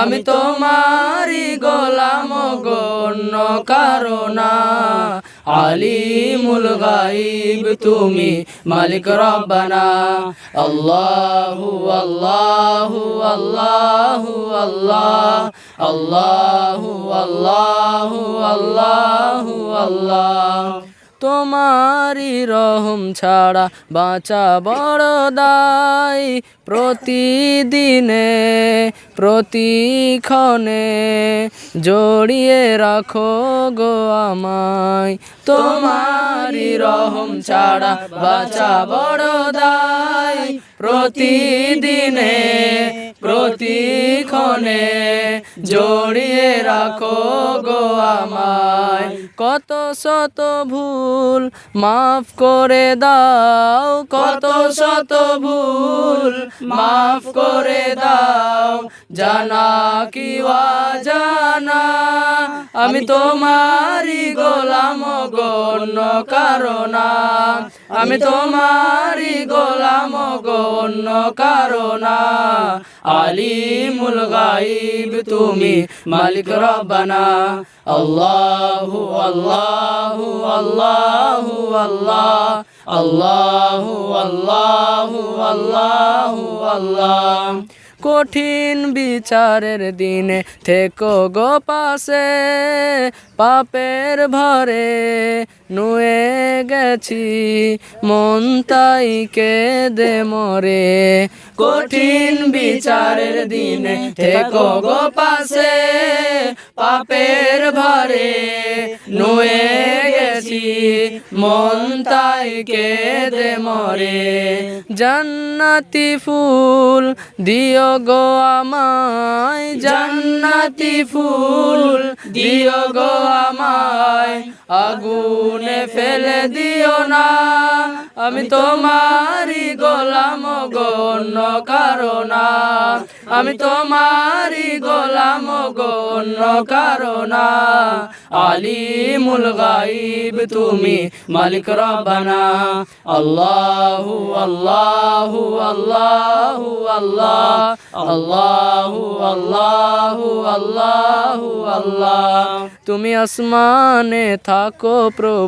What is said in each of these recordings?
আমি তোমারি গোলাম গণ্য কারণা আলিমুল গাইব তুমি মালিক রব্বানা। আল্লাহু আল্লাহু আল্লাহু আল্লাহ। আল্লাহু আল্লাহু আল্লাহু আল্লাহ। তোমারি রহম ছাড়া বাঁচা বড় দায়। প্রতিদিনে, প্রতিক্ষণে জড়িয়ে রাখো গো আমায়। তোমারি রহম ছাড়া বাঁচা বড় দায়। প্রতিদিনে প্রতিক্ষণে জড়িয়ে রাখো গো আমায়। কত শত ভুল মাফ করে দাও, কত শত ভুল মাফ করে দাও। জানা কি জানা আমি তোমারি গণ্য কারণা। আমি তোমারি গোলাম গণ্য কারণা। আলিমুল গাইব তুমি মালিক রব্বানা। আল্লাহু আল্লাহু আল্লাহু আল্লাহ। আল্লাহু আল্লাহু আল্লাহু আল্লাহ। কঠিন বিচারের দিনে থেকো গো পাশে, পাপের ভরে। নুয়ে গেছি, মন তাই দে মরে। কঠিন বিচারের দিনে থেকো গো পাশে, পাপের ভরে। নুয়ে গেছি, মন তাই দে মরে। জান্নাতি ফুল দিও গো আমায়, জান্নাতি ফুল দিও গো আমায়। আগুনে ফেলে দিও না। আমি তোমারি গোলাম গণ্য কারণা। আমি তোমারি গোলাম গণ্য কারণা। আলিমুল গাইব তুমি মালিক রব্বানা। আল্লাহু আল্লাহু আল্লাহু আল্লাহ। আল্লাহু আল্লাহু আল্লাহু আল্লাহ। তুমি আসমানে থাকো প্রভু।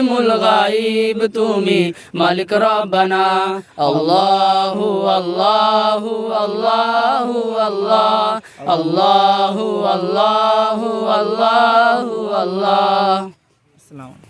আলিমুল গাইব তুমি মালিক রব্বানা। আল্লাহু আল্লাহু আল্লাহু আল্লাহ। আল্লাহু আল্লাহু আল্লাহু আল্লাহ। আসসালামু